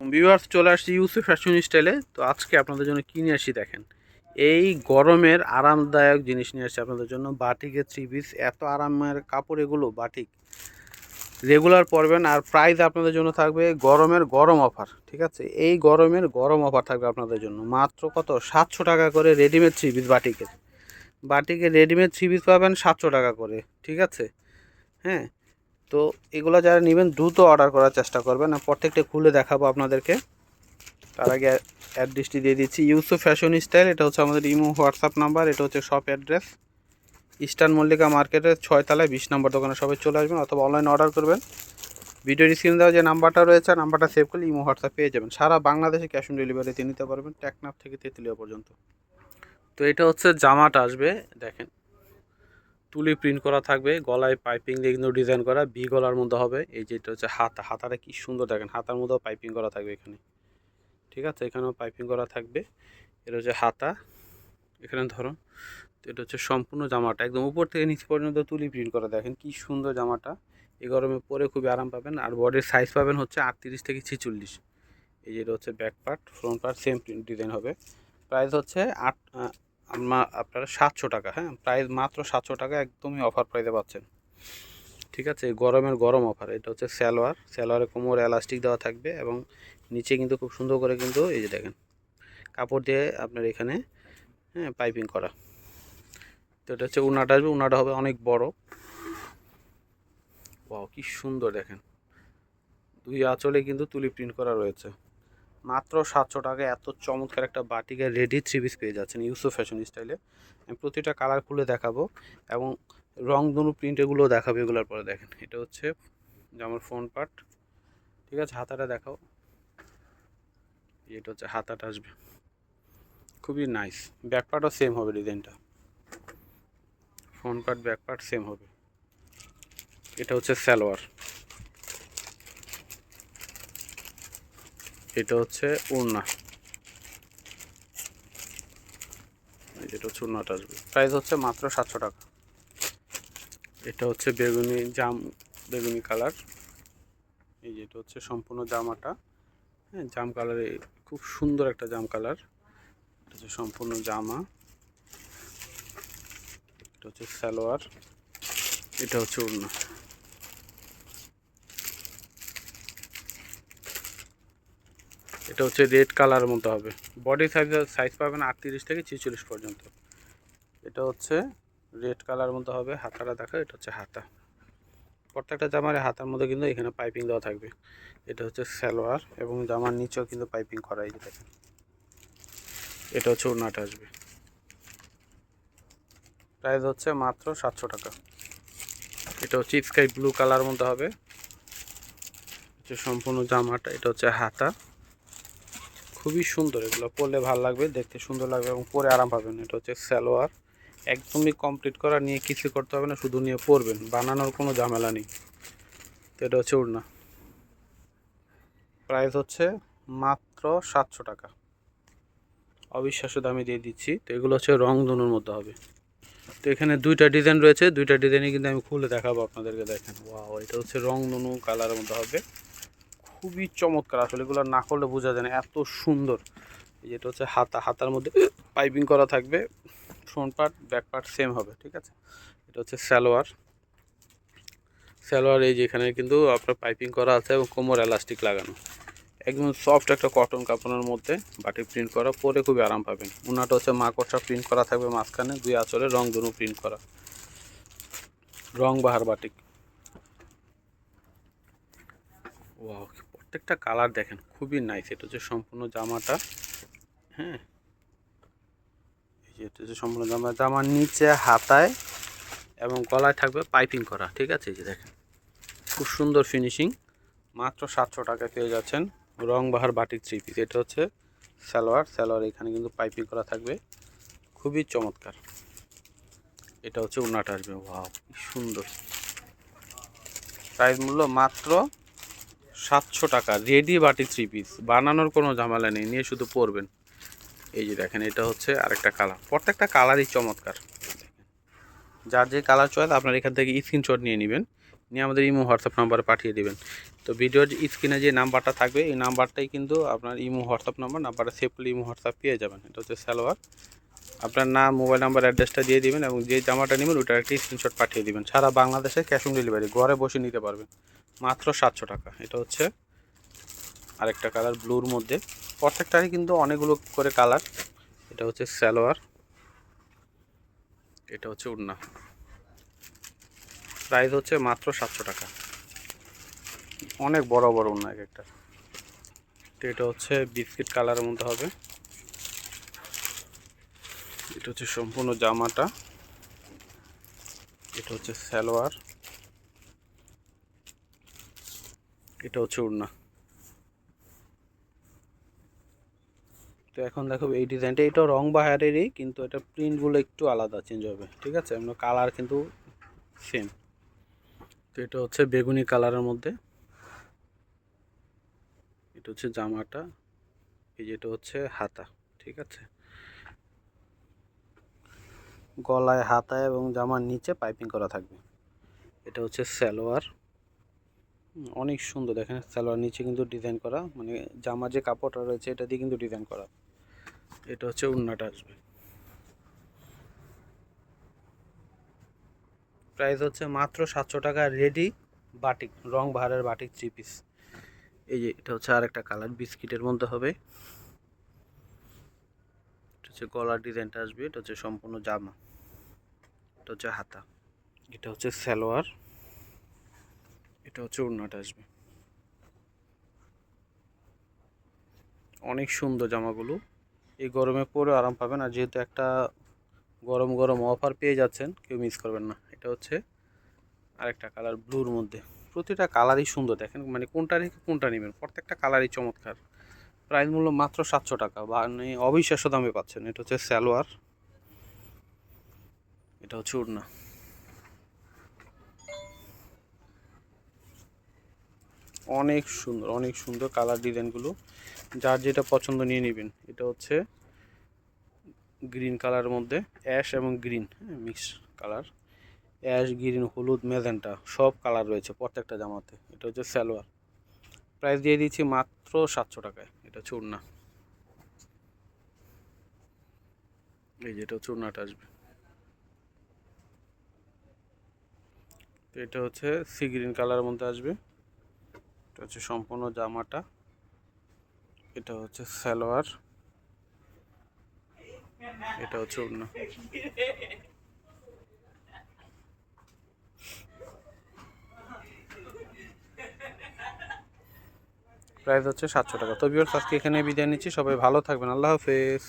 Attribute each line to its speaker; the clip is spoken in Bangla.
Speaker 1: ভিউয়ার্স চলে আসছি ইউসুফ ফ্যাশন স্টাইলে তো আজকে আপনাদের জন্য কি নিয়ে আসি দেখেন? এই গরমের আরামদায়ক জিনিস নিয়ে আসছি আপনাদের জন্য। বাটিকের থ্রি পিস এত আরামের কাপড় এগুলো, বাটিক। রেগুলার পরবেন আর প্রাইস আপনাদের জন্য থাকবে গরমের গরম অফার ঠিক আছে? এই গরমের গরম অফার থাকবে আপনাদের জন্য। মাত্র কত? সাতশো টাকা করে রেডিমেড থ্রি পিস বাটিকের। বাটিকের রেডিমেড থ্রি পিস পাবেন সাতশো টাকা করে, ঠিক আছে? হ্যাঁ? তো এগুলো যারা নেবেন, দ্রুত অর্ডার করার চেষ্টা করবেন। প্রত্যেকটা খুলে দেখাবো আপনাদেরকে। তার আগে অ্যাড্রেসটি দিয়ে দিচ্ছি। ইউসুফ ফ্যাশন স্টাইল এটা হচ্ছে আমাদের ইমো হোয়াটসঅ্যাপ নাম্বার এটা হচ্ছে শপ অ্যাড্রেস ইস্টার্ন মল্লিকা মার্কেটের ছয়তলায় বিশ নম্বর দোকানে সবাই চলে আসবেন অথবা অনলাইন অর্ডার করবেন। ভিডিওর স্ক্রিন দেওয়া যে নাম্বারটা রয়েছে নাম্বারটা সেভ করলে ইমো হোয়াটসঅ্যাপ পেয়ে যাবেন। সারা বাংলাদেশে ক্যাশ অন ডেলিভারিতে নিতে পারবেন টেকনাফ থেকে তেঁতুলিয়া পর্যন্ত। তো এটা হচ্ছে জামাটা আসবে, দেখেন। তুলি প্রিন্ট করা থাকবে, গলায় পাইপিং দিয়ে কিন্তু ডিজাইন করা বি গলার মধ্যে হবে, এই যেটা হচ্ছে হাতা, হাতাটা কি সুন্দর দেখেন, হাতার মধ্যেও পাইপিং করা থাকবে এখানে, ঠিক আছে? এখানেও পাইপিং করা থাকবে, এটা হচ্ছে হাতা, এখানে ধরুন এটা হচ্ছে সম্পূর্ণ জামাটা, একদম উপর থেকে নিচে পর্যন্ত তুলি প্রিন্ট করা, দেখেন কি সুন্দর জামাটা, এই গরমে পরে খুবই আরাম পাবেন, আর বডির সাইজ পাবেন হচ্ছে আটত্রিশ থেকে ছেচল্লিশ, এই যেটা হচ্ছে back part front part same print design হবে প্রাইস হচ্ছে আট আপনারা সাতশো টাকা হ্যাঁ? প্রাইস মাত্র সাতশো টাকা, একদমই অফার প্রাইসে পাচ্ছেন। ঠিক আছে? গরমের গরম অফার এটা হচ্ছে স্যালোয়ার স্যালোয়ারে কোমর এলাস্টিক দেওয়া থাকবে এবং নিচে কিন্তু খুব সুন্দর করে কিন্তু এই যে দেখেন, কাপড় দিয়ে আপনার এখানে হ্যাঁ পাইপিং করা। তো এটা হচ্ছে উনাটা আসবে, উনাটা হবে অনেক বড়। ওয়াও, কি সুন্দর দেখেন। দুই আঁচলে কিন্তু তুলি প্রিন্ট করা রয়েছে। মাত্র সাতশো টাকায় এত চমৎকার একটা বাটিকের রেডি থ্রি পিস পেয়ে যাচ্ছেন ইউসুফ ফ্যাশন স্টাইলে আমি প্রতিটা কালার খুলে দেখাবো এবং রং ধনু প্রিন্ট এগুলো দেখাবো, এগুলোর পরে দেখেন। এটা হচ্ছে যেমন ফোন পার্ট ঠিক আছে, হাতাটা দেখাও। এটা হচ্ছে হাতাটা আসবে। খুবই নাইস ব্যাক পার্টও সেম হবে ডিজাইনটা front part back part same হবে। এটা হচ্ছে সালোয়ার। এটা হচ্ছে ওড়না এই যেটা হচ্ছে ওড়নাটা আসবে। প্রাইস হচ্ছে মাত্র সাতশো টাকা। এটা হচ্ছে বেগুনি জাম, বেগুনি কালার। এই যেটা হচ্ছে সম্পূর্ণ জামাটা। হ্যাঁ জাম কালারে খুব সুন্দর একটা জাম কালার। এটা হচ্ছে সম্পূর্ণ জামা। এটা হচ্ছে সালোয়ার। এটা হচ্ছে ওড়না এটা হচ্ছে রেড কালার মতো হবে। বডি সাইজ সাইজ পাবেন আটত্রিশ থেকে ছেচল্লিশ পর্যন্ত। এটা হচ্ছে রেড কালার মতো হবে, হাতাটা দেখা, এটা হচ্ছে হাতা। প্রত্যেকটা জামার হাতার মধ্যে কিন্তু এখানে পাইপিং দেওয়া থাকবে। এটা হচ্ছে সালোয়ার এবং জামার নিচেও কিন্তু পাইপিং করা যে দেখেন। এটা হচ্ছে ওড়নাটা আসবে। প্রাইস হচ্ছে মাত্র সাতশো টাকা। এটা হচ্ছে স্কাই ব্লু কালার মধ্যে হবে। হচ্ছে সম্পূর্ণ জামাটা, এটা হচ্ছে হাতা। খুবই সুন্দর, এগুলো পরলে ভালো লাগবে, দেখতে সুন্দর লাগবে এবং পরে আরাম পাবেন। এটা হচ্ছে সালোয়ার, একদমই কমপ্লিট করা, নিয়ে কিছু করতে হবে না, শুধু নিয়ে পরবেন, বানানোর কোনো ঝামেলা নেই। তো এটা হচ্ছে উড়না প্রাইস হচ্ছে মাত্র সাতশো টাকা। অবিশ্বাস্য দামে দিয়ে দিচ্ছি, তো এগুলো হচ্ছে রং ধনুর মধ্যে হবে। তো এখানে দুইটা ডিজাইন রয়েছে, দুইটা ডিজাইনে কিন্তু আমি খুলে দেখাবো আপনাদেরকে, দেখেন। ওয়াও এটা হচ্ছে রং ধনু কালারের মধ্যে হবে। খুবই চমৎকার আসলে, এগুলো না করলে বোঝা যায় না, এত সুন্দর। যেটা হচ্ছে হাতা, হাতার মধ্যে পাইপিং করা থাকবে front part back part same হবে, ঠিক আছে? এটা হচ্ছে সালোয়ার। সালোয়ার এই যেখানে কিন্তু আপনার পাইপিং করা আছে এবং কোমর এলাস্টিক লাগানো। একদম সফট একটা কটন কাপড়ের মধ্যে বাটি প্রিন্ট করা, পরে খুবই আরাম পাবেন। উনাটা হচ্ছে মাকড়সা প্রিন্ট করা থাকবে মাঝখানে, দুই আঁচলে রং ধনু প্রিন্ট করা। রং বাহার বাটিক। প্রত্যেকটা কালার দেখেন, খুবই নাইস এটা হচ্ছে সম্পূর্ণ জামাটা হ্যাঁ। এটা হচ্ছে সম্পূর্ণ জামা, জামার নিচে হাতায় এবং গলায় থাকবে পাইপিং করা, ঠিক আছে? এই যে দেখেন, খুব সুন্দর ফিনিশিং মাত্র সাতশো টাকা পেয়ে যাচ্ছেন রং বাহার বাটিক থ্রি পিস এটা হচ্ছে সালোয়ার সালোয়ার এখানে কিন্তু পাইপিং করা থাকবে। খুবই চমৎকার। এটা হচ্ছে উন্নাটা আসবে ওয়াও সুন্দর। প্রাইস মূল্য মাত্র সাতশো টাকা, রেডি বাটি থ্রি পিস বানানোর কোনো ঝামেলা নেই, নিয়ে শুধু পরবেন। এই যে দেখেন, এটা হচ্ছে আরেকটা কালার প্রত্যেকটা কালারই চমৎকার। যার যে কালার চয়েস, আপনার এখান থেকে স্ক্রিনশট নিয়ে নেবেন। নিয়ে আমাদের ইমো হোয়াটসঅ্যাপ নাম্বারে পাঠিয়ে দেবেন। তো ভিডিওর স্ক্রিনে যে নাম্বারটা থাকবে, এই নাম্বারটাই কিন্তু আপনার ইমো হোয়াটসঅ্যাপ নাম্বার নাম্বারে সেভ করলে ইমো হোয়াটসঅ্যাপ পেয়ে যাবেন। এটা হচ্ছে সালোয়ার। আপনার নাম মোবাইল নাম্বার অ্যাড্রেসটা দিয়ে দিবেন এবং যে জামাটা নেবেন, ওটার একটি স্ক্রিনশট পাঠিয়ে দেবেন। সারা বাংলাদেশে ক্যাশ অন ডেলিভারি ঘরে বসে নিতে পারবেন। মাত্র সাতশো টাকা। এটা হচ্ছে আরেকটা কালার ব্লুর মধ্যে। প্রত্যেকটারই কিন্তু অনেকগুলো করে কালার এটা হচ্ছে সালোয়ার। এটা হচ্ছে উড়না। প্রাইস হচ্ছে মাত্র সাতশো টাকা। অনেক বড় বড় উড়না এক একটা। তো এটা হচ্ছে বিস্কিট কালারের মধ্যে হবে। এটা হচ্ছে সম্পূর্ণ জামাটা। এটা হচ্ছে সালোয়ার। এটা হচ্ছে ওড়না তো এখন দেখো এই ডিজাইনটা, এটাও রং বাহারেরই, কিন্তু এটা প্রিন্টগুলো একটু আলাদা চেঞ্জ হবে, ঠিক আছে? এমন কালার কিন্তু সেম তো এটা হচ্ছে বেগুনি কালারের মধ্যে। এটা হচ্ছে জামাটা, এই যেটা হচ্ছে হাতা, ঠিক আছে? গলায় হাতায় এবং জামার নিচে পাইপিং করা থাকবে। এটা হচ্ছে সালোয়ার। অনেক সুন্দর। দেখেন সালোয়ার নিচে কিন্তু ডিজাইন করা মানে জামার যে কাপড়টা রয়েছে এটা দিয়ে কিন্তু ডিজাইন করা। এটা হচ্ছে উন্নাটা আসবে। প্রাইস হচ্ছে মাত্র সাতশো টাকা রেডি বাটিক রং বাহারের বাটিক থ্রি পিস এই যে এটা হচ্ছে আরেকটা কালার বিস্কিটের মধ্যে হবে। এটা হচ্ছে গলার ডিজাইনটা আসবে, এটা হচ্ছে সম্পূর্ণ জামা। এটা হচ্ছে হাতা। এটা হচ্ছে সালোয়ার। এটা হচ্ছে ওড়নাটা আসবে। অনেক সুন্দর জামাগুলো। এই গরমে পরে আরাম পাবেন। আর যেহেতু একটা গরম গরম অফার পেয়ে যাচ্ছেন, কেউ মিস করবেন না। এটা হচ্ছে আরেকটা কালার ব্লুর মধ্যে। প্রতিটা কালারই সুন্দর, দেখেন। মানে কোনটা রেখে কোনটা নেবেন? প্রত্যেকটা কালারই চমৎকার। প্রাইস মূল্য মাত্র সাতশো টাকা। বা মানে অবিশ্বাস্য দামে পাচ্ছেন। এটা হচ্ছে স্যালোয়ার এটা হচ্ছে উড়না অনেক সুন্দর অনেক সুন্দর কালার ডিজাইনগুলো যার যেটা পছন্দ নিয়ে নেবেন, এটা হচ্ছে গ্রিন কালারের মধ্যে অ্যাশ এবং গ্রিন হ্যাঁ মিক্স কালার অ্যাশ গ্রিন হলুদ মেজেন্টা সব কালার রয়েছে প্রত্যেকটা জামাতে। এটা হচ্ছে সালোয়ার। প্রাইস দিয়ে দিচ্ছি মাত্র সাতশো টাকায়, এটা উড়না এই যে এটা উড়নাটা আসবে। এটা হচ্ছে সি গ্রিন কালারের মধ্যে আসবে। এটা হচ্ছে সম্পূর্ণ জামাটা। এটা হচ্ছে সালোয়ার। এটা হচ্ছে অন্য প্রাইস হচ্ছে সাতশো টাকা। তো বিয়ার আজকে এখানে বিদায় নিচ্ছি। সবাই ভালো থাকবেন। আল্লাহ হাফেজ।